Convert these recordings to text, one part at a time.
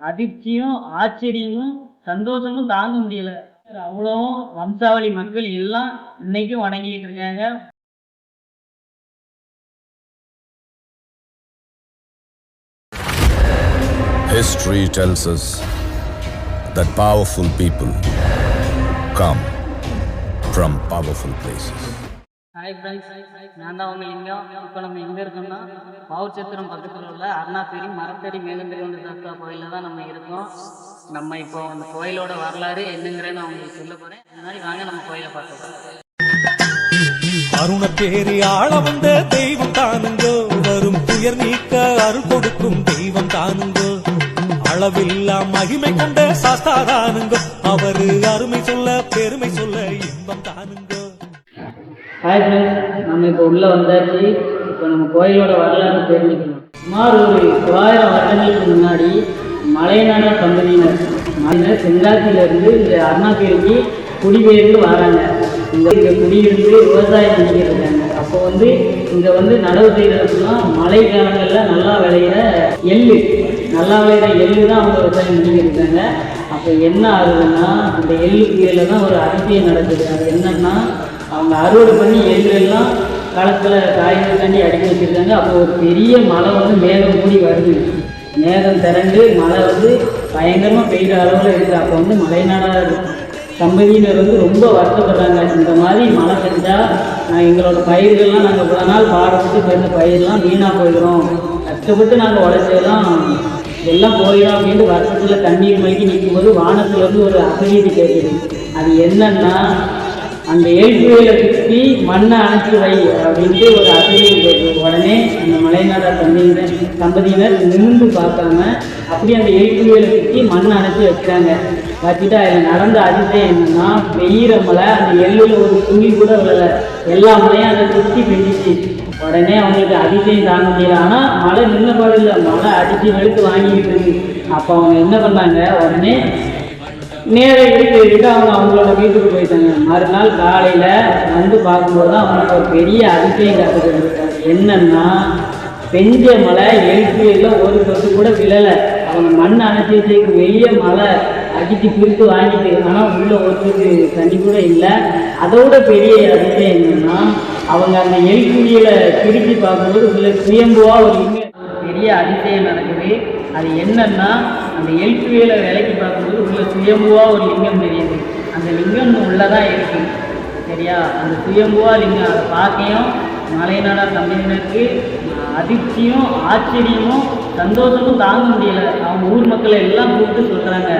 அதிர்ச்சியும் ஆச்சரியமும் சந்தோஷமும் தாங்க முடியல அவ்வளோ வம்சாவளி மக்கள் எல்லாம் இன்னைக்கும் வணங்கிட்டு இருக்காங்க History tells us that powerful people come from powerful places. Hi friends நான் தான் உங்க லிங்கம் இப்போ நம்ம எங்கே இருக்கோம்னா பாவச்சத்திரம் பக்கத்தில் உள்ள அருணாபேரி மரத்தடி மேலந்திரி தாத்தா கோயிலில் தான் நம்ம இருக்கோம். நம்ம இப்போ அந்த கோயிலோட வரலாறு என்னங்கிறேன்னு அவங்களுக்கு உங்களுக்கு சொல்ல போகிறேன் முன்னாடி வாங்க நம்ம கோயிலை பார்க்கலாம் அருண பேரி ஆள வந்த தெய்வம் தானுங்கோ. வரும் துயர் நீக்க அருள் கொடுக்கும் தெய்வம் தானுங்கோ. அளவில்லா மகிமை கொண்ட சாஸ்தா தானுங்கோ அவரு அருமை சொல்ல பெருமை சொல்ல இன்பம் தானுங்கோ. ஹாய் ஃப்ரெண்ட்ஸ் நம்ம இப்போ உள்ளே வந்தாச்சு. இப்போ நம்ம கோயிலோட வரலாறு தெரிஞ்சுக்கணும். சுமார் ஒரு தொள்ளாயிரம் வருடங்களுக்கு முன்னாடி மலைநாட தம்பதியினர் மலையினர் தென்காசியிலேருந்து இந்த அருணாபேரிக்கு குடிபெயர்ந்து வராங்க. இங்கே இங்கே குடியிருந்து விவசாயம் பண்ணிக்கிட்டு இருக்காங்க. அப்போ வந்து இங்கே வந்து நடவு செய்கிறதுனா மழை காலங்களில் நல்லா விளையிற எள்ளு நல்லா விளையிற எள்ளு தான் அவங்க விவசாயம் பண்ணிக்கிட்டு இருக்காங்க. அப்போ என்ன ஆகுதுன்னா அந்த எள்ளுக்குள்ள தான் ஒரு அதிசயம் நடக்குது. அது என்னன்னா அவங்க அறுவடை பண்ணி எள்ளெல்லாம் களத்தில் காய்கறி தாண்டி அடிக்க வச்சுருக்காங்க. அப்போ ஒரு பெரிய மழை வந்து மேகம் கூடி வருது. மேகம் திரண்டு மழை வந்து பயங்கரமாக பெய்கிற அளவில் இருக்குது அப்போ வந்து மலைநாடாக தம்பதியினர் வந்து ரொம்ப வருத்தப்படுறாங்க. இந்த மாதிரி மழை செஞ்சால் நான் எங்களோட பயிர்கள்லாம் நாங்கள் இவ்வளோ நாள் பாடுபட்டு பெய்த பயிரெலாம் வீணாக போயிடும். கஷ்டப்பட்டு நாங்கள் உழைச்சதெல்லாம் எல்லாம் போயிடும் அப்படின்ட்டு வருஷத்தில் தண்ணீர் மயக்கி நிற்கும்போது வானத்துலேருந்து ஒரு அசகீதி கேட்குது. அது என்னன்னா அந்த ஏழ்புயலை சுற்றி மண்ணை அணைச்சி வை அப்படின்ட்டு ஒரு அசைவு கேட்குது. உடனே அந்த மலைநாடா தம்பியினர் தம்பதியினர் நிமிர்ந்து பார்க்காம அப்படியே அந்த ஏழ்புயலை சுற்றி மண்ணை அணைச்சி வைக்கிறாங்க வச்சுட்டு அதில் நடந்த அதிசயம் என்னன்னா பெய்கிற மழை அந்த எள்ளில் ஒரு துணி கூட விழலை. எல்லா மலையும் அதை சுற்றி பெஞ்சிச்சு. உடனே அவங்களுக்கு அதிசயம் தாங்க முடியல. ஆனால் மழை நின்ன பாடு மழை அடித்து வெளுத்து வாங்கிக்கிட்டு இருக்கு. அப்போ அவங்க என்ன பண்ணாங்க? உடனே நேர வீட்டுக்கு அவங்க அவங்களோட வீட்டுக்கு போயிட்டாங்க. மறுநாள் காலையில் வந்து பார்க்கும்போது தான் அவங்களுக்கு ஒரு பெரிய அதிசயம் கற்றுக்கிட்டு என்னன்னா பெஞ்ச மழை எழுத்துல ஒரு சொத்து கூட விழலை. அவங்க மண் அணைச்சி வெளியே மழை அடித்து பிரித்து வாங்கிட்டு ஆனால் உள்ள ஒரு சொட்டு தண்ணி கூட இல்லை. அதோட பெரிய அதிசயம் என்னென்னா அவங்க அந்த எரிக்குழியில திருப்பி பார்க்கும்போது உள்ள சுயம்புவா ஒரு பெரிய அதிசயம் நடக்குது. அது என்னன்னா அந்த எல்குவியலை விலைக்கு பார்க்கும்போது உள்ள சுயம்புவா ஒரு லிங்கம் தெரியுது. அந்த லிங்கம் உள்ளதான் இருக்கு. சரியா? அந்த சுயம்புவா லிங்கம் அதை பார்க்கையும் மலைநாடா தமிழினருக்கு அதிர்ச்சியும் ஆச்சரியமும் சந்தோஷமும் தாங்க முடியல. அவங்க ஊர் மக்களை எல்லாம் கூப்பிட்டு சொல்கிறாங்க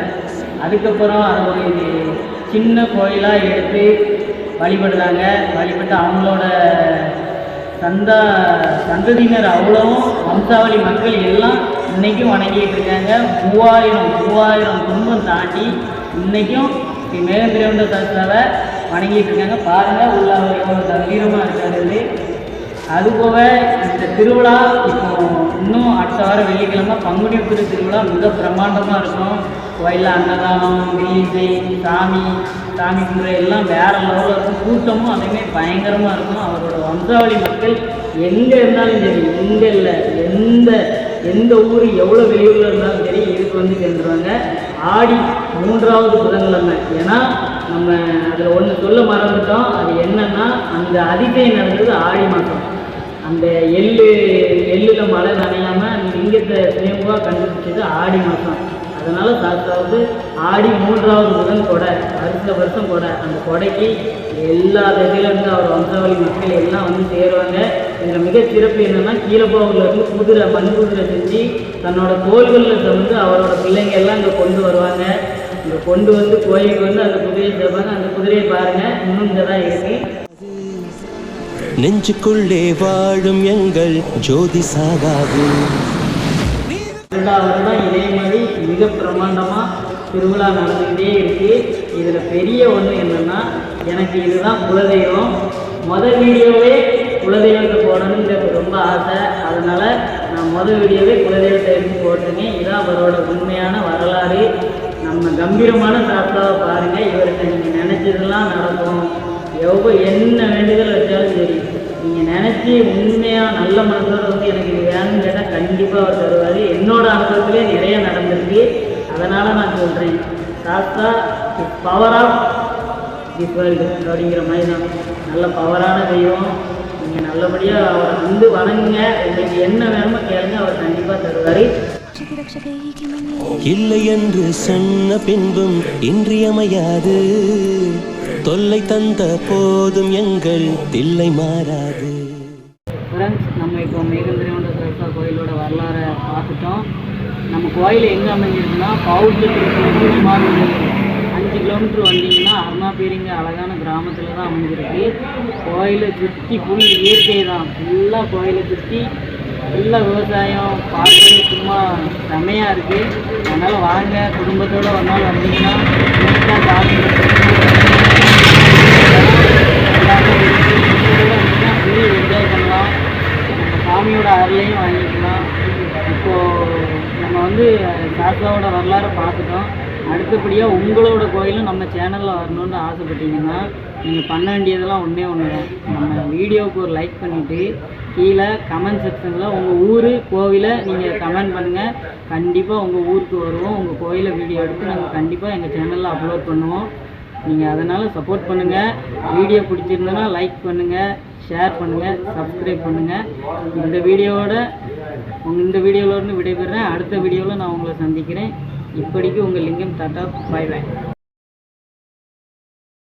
அதுக்கப்புறம் அதை ஒரு சின்ன கோயிலாக எடுத்து வழிபடுறாங்க. வழிபட்டு அவங்களோட சந்தா சந்ததியினர் அவ்வளவும் வம்சாவளி மக்கள் எல்லாம் இன்னைக்கும் வணங்கிட்டு இருக்காங்க. மூவாயிரம் மூவாயிரம் குடும்பம் தாண்டி இன்றைக்கும் ஸ்ரீ மேகந்திரவண்ட சாஸ்திராவை வணங்கிட்டு இருக்காங்க. பாருங்கள் உள்ள ஒரு எவ்வளோ கம்பீரமாக இருக்காரு அதுபோக இந்த திருவிழா இப்போ இன்னும் அடுத்த வாரம் வெள்ளிக்கிழமை பங்குனி உத்திர திருவிழா மிக பிரம்மாண்டமாக இருக்கும். கோயிலில் அன்னதானம் வீதி சாமி சாமி குதிரை எல்லாம் வேற லெவலில் இருக்கும். கூட்டமும் அதேமாதிரி பயங்கரமாக இருக்கும். அவரோட வம்சாவளி மக்கள் எங்கே இருந்தாலும் சரி எங்கே இல்லை எந்த எந்த ஊர் எவ்வளோ வெளியூரில் இருந்தாலும் சரி இதுக்கு வந்து சென்றுவாங்க ஆடி மூன்றாவது புதன்கிழமை. ஏன்னா நம்ம அதில் ஒன்று சொல்ல மறந்துட்டோம். அது என்னென்னா அந்த அதிசயம் நடந்தது ஆடி மாதம் அந்த எள்ளு எள்ளில் மழை நனையாமல் அந்த லிங்கத்தை சுயம்புவாக கண்டுபிடிச்சது ஆடி மாதம் அதனால் சாஸ்திரா வந்து ஆடி மூன்றாவது முதல் கொடை வருஷ வருஷம் கொடை. அந்த கொடைக்கு எல்லா திசையிலேருந்து அவர் வம்சாவளி மக்கள் எல்லாம் வந்து சேருவாங்க. இதில் மிக சிறப்பு என்னன்னா இருந்து குதிரை மண் குதிரை செஞ்சு தன்னோட தோள்களில் வந்து அவரோட பிள்ளைங்க எல்லாம் இங்கே கொண்டு வருவாங்க. இங்கே கொண்டு வந்து கோயிலுக்கு வந்து அந்த குதிரையை சேர்ப்பாங்க அந்த குதிரையை பாருங்கள் இன்னும் இங்கே தான் இருக்குது நெஞ்சுக்குள்ளே வாழும் எங்கள் ஜோதி சாகாது. ரெண்டாவது தான் இதே மாதிரி மிக பிரம்மாண்டமாக திருவிழா நடந்துக்கிட்டே இருக்கு. இதில் பெரிய ஒன்று என்னென்னா எனக்கு இதுதான் குலதெய்வம். முதல் வீடியோவே குலதெய்வத்தை போடணுங்கிறது ரொம்ப ஆசை. அதனால் நான் முதல் வீடியோவே குலதெய்வத்தை எடுத்து போட்டிருக்கேன் இதான் அவரோட உண்மையான வரலாறு. நம்ம கம்பீரமான சாஸ்தாவை பாருங்கள் இவர்கிட்ட நீங்கள் நினச்சதெல்லாம் நடக்கும். எவ்வளோ என்ன வேண்டுதல் வச்சாலும் சரி நீங்கள் நினச்சி உண்மையாக நல்ல மனசோட வந்து எனக்கு இது வேணும்னு கேட்டால் கண்டிப்பாக அவர் தருவார். என்னோட அனுபவத்திலே நிறைய நடந்திருக்கு. அதனால் நான் சொல்கிறேன் Sastha is power of this world அப்படிங்கிற மாதிரி தான். நல்ல பவரான தெய்வம். நீங்கள் நல்லபடியாக அவரை வந்து வணங்குங்க. உங்களுக்கு என்ன வேணுமோ கேளுங்க. அவர் கண்டிப்பாக தருவார். இல்லை என்று சொன்ன பின்பும் இன்றியமையாது. தொல்லை தந்த போதும் எங்கள் தில்லை மாறாது. ஃப்ரெண்ட்ஸ் நம்ம இப்போ மேகந்திரியோட சிறப்பாக கோயிலோட வரலாறை பார்த்துட்டோம். நம்ம கோயில் எங்கே அமைஞ்சிருக்குன்னா பவுட்லேருந்து சுமார் ஒரு அஞ்சு கிலோமீட்டர் வந்தீங்கன்னா அருணாபேரிங்க அழகான கிராமத்தில் தான் அமைஞ்சிருக்கு. கோயிலை சுற்றி ஃபுல் இயற்கை தான். ஃபுல்லாக கோயிலை சுற்றி ஃபுல்லாக விவசாயம் பார்க்கவே சும்மா செமையாக இருக்குது அதனால் வாங்க குடும்பத்தோடு ஒரு நாள் வந்தீங்கன்னா நீட்டாக என்ஜாய் பண்ணலாம் நம்ம சாமியோட அருளையும் வாங்கிக்கலாம் இப்போது நம்ம வந்து சாஸ்தாவோட வரலாறை பார்த்துட்டோம் அடுத்தபடியாக உங்களோட கோயிலும் நம்ம சேனலில் வரணும்னு ஆசைப்பட்டீங்கன்னா நீங்கள் பண்ண வேண்டியதெல்லாம் ஒன்றே ஒன்று தான் நம்ம வீடியோவுக்கு ஒரு லைக் பண்ணிவிட்டு கீழே கமெண்ட் செக்ஷனில் உங்கள் ஊர் கோவிலை நீங்கள் கமெண்ட் பண்ணுங்கள் கண்டிப்பாக உங்கள் ஊருக்கு வருவோம் உங்கள் கோயிலை வீடியோ எடுத்து நாங்கள் கண்டிப்பாக எங்கள் சேனலில் அப்லோட் பண்ணுவோம் நீங்கள் அதனால் சப்போர்ட் பண்ணுங்கள் வீடியோ பிடிச்சிருந்தனா லைக் பண்ணுங்கள் ஷேர் பண்ணுங்கள் சப்ஸ்கிரைப் பண்ணுங்கள் இந்த வீடியோவோட உங்க இந்த வீடியோவிலேருந்து விடைபெறேன். அடுத்த வீடியோவில் நான் உங்களை சந்திக்கிறேன். இப்படிக்கு உங்கள் லிங்கம் டாட்டா பாய் பாய்